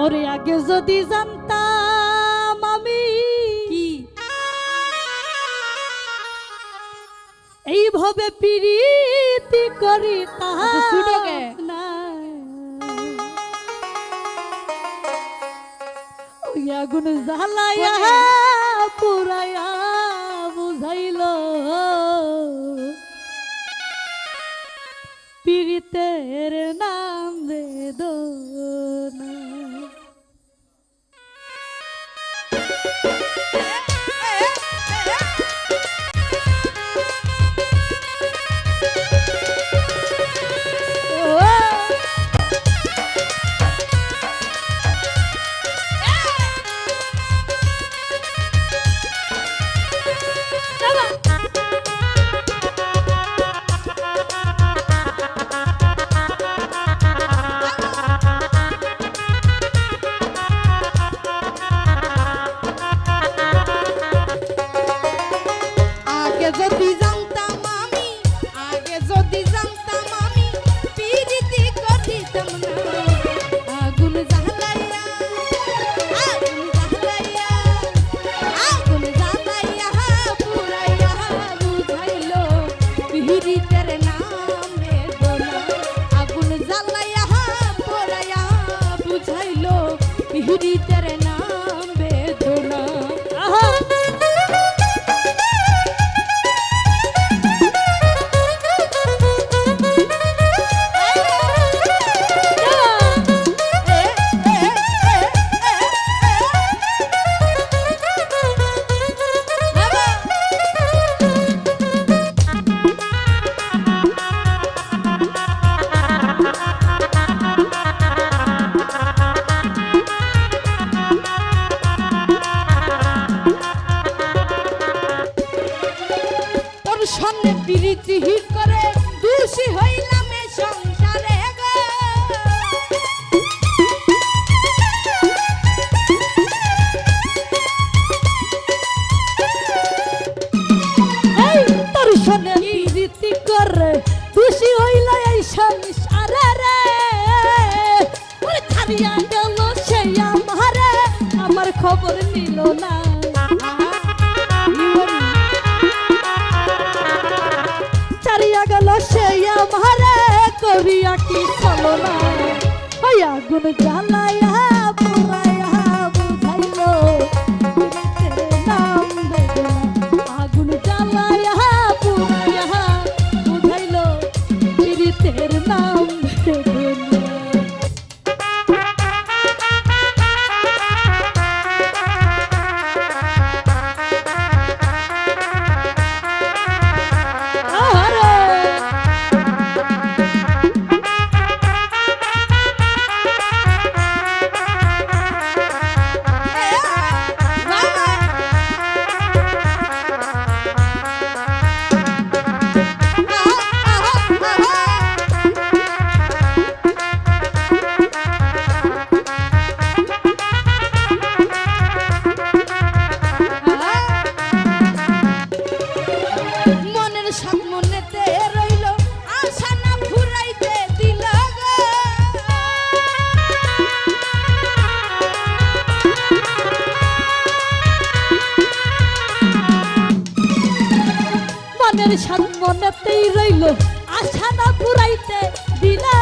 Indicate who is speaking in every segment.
Speaker 1: ওরে আগে যদি জানতাম আমি
Speaker 2: কি?
Speaker 1: এইভাবে প্রীতি করি
Speaker 2: আচ্ছা?
Speaker 1: না ওই আগুন জ্বালাইয়া? পুরাইয়া বুঝাইল। পীড়িতের নাম বেদনা।
Speaker 2: যদি প্রীতি করে দোষী হইলাম সংসারে
Speaker 1: তোর সনে রীতি করে খুশি হইল এই সংসারে রে। ছাড়িয়া গেল সেই আমারে, আমার খবর নিল না। করিয়া কি চলো না আগুন জ্বালাইয়া
Speaker 2: সাত
Speaker 1: মনেতেই রইল। আশা না পুরাইতে দিলা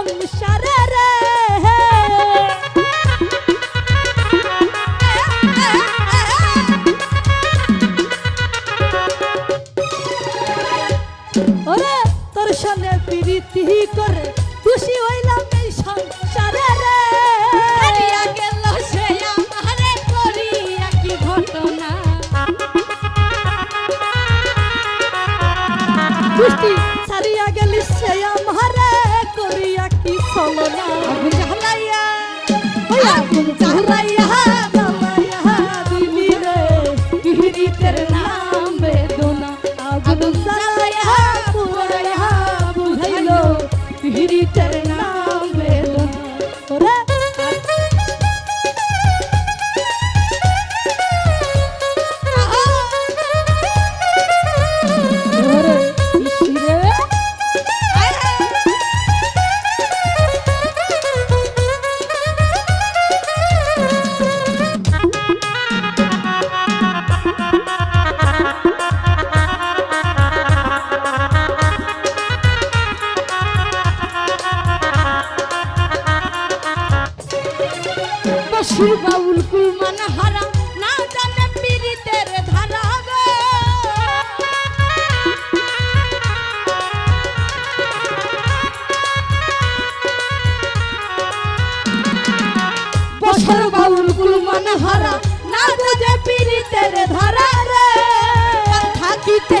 Speaker 1: সংসারে রে। ওরে তোর সঙ্গে প্রীতি করে খুশি হইলাম এই সংসারে রে।
Speaker 2: ঘটনা?
Speaker 1: 打工仔。
Speaker 2: বসির বাউল কুলমান হারা, না জানে পীড়িতের ধারা বসর বাউল কুলমান হারা, না বুঝে পীড়িতের ধারা রে থাকিতে